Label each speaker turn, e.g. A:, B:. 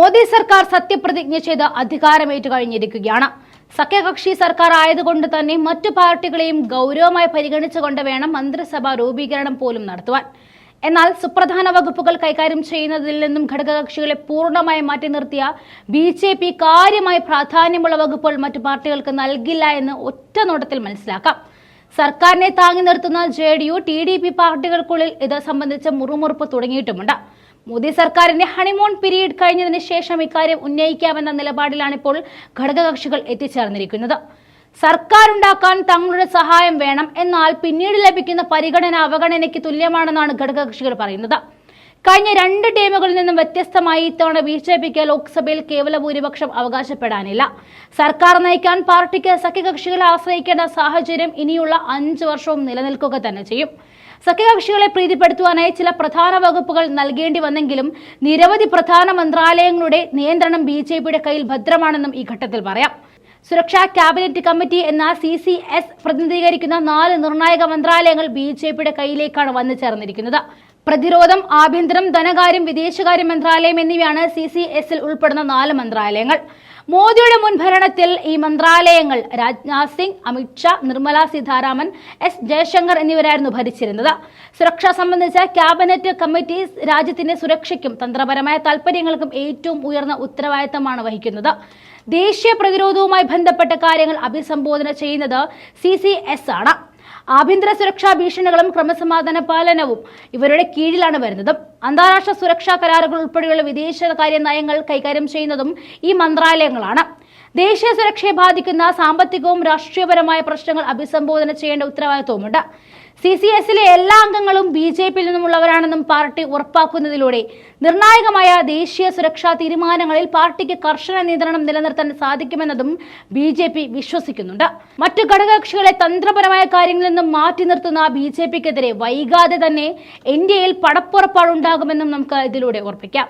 A: മോദി സർക്കാർ സത്യപ്രതിജ്ഞ ചെയ്ത് അധികാരമേറ്റു കഴിഞ്ഞിരിക്കുകയാണ് സഖ്യകക്ഷി സർക്കാർ ആയതുകൊണ്ട് തന്നെ മറ്റു പാർട്ടികളെയും ഗൗരവമായി പരിഗണിച്ചുകൊണ്ട് വേണം മന്ത്രിസഭാ രൂപീകരണം പോലും നടത്തുവാൻ. എന്നാൽ സുപ്രധാന വകുപ്പുകൾ കൈകാര്യം ചെയ്യുന്നതിൽ നിന്നും ഘടകകക്ഷികളെ പൂർണമായി മാറ്റി നിർത്തിയ ബി ജെ പി കാര്യമായി പ്രാധാന്യമുള്ള വകുപ്പുകൾ മറ്റു പാർട്ടികൾക്ക് നൽകില്ല എന്ന് ഒറ്റ നോട്ടത്തിൽ മനസ്സിലാക്കാം. സർക്കാരിനെ താങ്ങി നിർത്തുന്ന J D U T D P പാർട്ടികൾക്കുള്ളിൽ ഇത് സംബന്ധിച്ച മുറുമുറുപ്പ് തുടങ്ങിയിട്ടുമുണ്ട്. മോദി സർക്കാരിന്റെ ഹണിമൂൺ പീരീഡ് കഴിഞ്ഞതിന് ശേഷം ഇക്കാര്യം ഉന്നയിക്കാമെന്ന നിലപാടിലാണ് ഇപ്പോൾ ഘടകകക്ഷികൾ എത്തിച്ചേർന്നിരിക്കുന്നത്. സർക്കാർ ഉണ്ടാക്കാൻ തങ്ങളുടെ സഹായം വേണം എന്നാൽ പിന്നീട് ലഭിക്കുന്ന പരിഗണന അവഗണനയ്ക്ക് തുല്യമാണെന്നാണ് ഘടകകക്ഷികൾ പറയുന്നത്. കഴിഞ്ഞ രണ്ട് ടീമുകളിൽ നിന്നും വ്യത്യസ്തമായി ഇത്തവണ ബി ജെ പിക്ക് ലോക്സഭയിൽ കേവല ഭൂരിപക്ഷം അവകാശപ്പെടാനില്ല. സർക്കാർ നയിക്കാൻ പാർട്ടിക്ക് സഖ്യകക്ഷികളെ ആശ്രയിക്കേണ്ട സാഹചര്യം ഇനിയുള്ള അഞ്ചു വർഷവും നിലനിൽക്കുക തന്നെ ചെയ്യും. സഖ്യകക്ഷികളെ പ്രീതിപ്പെടുത്തുവാനായി ചില പ്രധാന വകുപ്പുകൾ നൽകേണ്ടി വന്നെങ്കിലും നിരവധി പ്രധാന മന്ത്രാലയങ്ങളുടെ നിയന്ത്രണം ബി ജെ പിയുടെ കയ്യിൽ ഭദ്രമാണെന്നും ഈ ഘട്ടത്തിൽ പറയാം. സുരക്ഷാ ക്യാബിനറ്റ് കമ്മിറ്റി എന്ന സി സി എസ് പ്രതിനിധീകരിക്കുന്ന നാല് നിർണായക മന്ത്രാലയങ്ങൾ ബി ജെ പിയുടെ കയ്യിലേക്കാണ് വന്നു ചേർന്നിരിക്കുന്നത്. പ്രതിരോധം ആഭ്യന്തരം ധനകാര്യം വിദേശകാര്യ മന്ത്രാലയം എന്നിവയാണ് സി സി എസിൽ ഉൾപ്പെടുന്ന നാല് മന്ത്രാലയങ്ങൾ. മോദിയുടെ മുൻ ഭരണത്തിൽ ഈ മന്ത്രാലയങ്ങൾ രാജ്നാഥ് സിംഗ് അമിത്ഷാ നിർമ്മല സീതാരാമൻ എസ് ജയശങ്കർ എന്നിവരായിരുന്നു ഭരിച്ചിരുന്നത്. സുരക്ഷ സംബന്ധിച്ച ക്യാബിനറ്റ് കമ്മിറ്റി രാജ്യത്തിന്റെ സുരക്ഷയ്ക്കും തന്ത്രപരമായ താൽപര്യങ്ങൾക്കും ഏറ്റവും ഉയർന്ന ഉത്തരവാദിത്തമാണ് വഹിക്കുന്നത്. ദേശീയ പ്രതിരോധവുമായി ബന്ധപ്പെട്ട കാര്യങ്ങൾ അഭിസംബോധന ചെയ്യുന്നത് സി ആണ്. ആഭ്യന്തര സുരക്ഷാ ഭീഷണികളും ക്രമസമാധാന പാലനവും ഇവരുടെ കീഴിലാണ് വരുന്നത്. അന്താരാഷ്ട്ര സുരക്ഷാ കരാറുകൾ ഉൾപ്പെടെയുള്ള വിദേശകാര്യ നയങ്ങൾ കൈകാര്യം ചെയ്യുന്നതും ഈ മന്ത്രാലയങ്ങളാണ്. ദേശീയ സുരക്ഷയെ ബാധിക്കുന്ന സാമ്പത്തികവും രാഷ്ട്രീയപരമായ പ്രശ്നങ്ങൾ അഭിസംബോധന ചെയ്യേണ്ട ഉത്തരവാദിത്വമുണ്ട് സി സി എസിലെ എല്ലാ അംഗങ്ങളും ബി ജെ പിയിൽ നിന്നുമുള്ളവരാണെന്നും പാർട്ടി ഉറപ്പാക്കുന്നതിലൂടെ നിർണായകമായ ദേശീയ സുരക്ഷാ തീരുമാനങ്ങളിൽ പാർട്ടിക്ക് കർശന നിയന്ത്രണം നിലനിർത്താൻ സാധിക്കുമെന്നതും ബി ജെ പി വിശ്വസിക്കുന്നുണ്ട്. മറ്റു ഘടകകക്ഷികളെ തന്ത്രപരമായ കാര്യങ്ങളിൽ നിന്നും മാറ്റി നിർത്തുന്ന ബി ജെ പിക്കെതിരെ വൈകാതെ തന്നെ ഇന്ത്യയിൽ പടപ്പുറപ്പാടുണ്ടാകുമെന്നും നമുക്ക് ഇതിലൂടെ ഉറപ്പിക്കാം.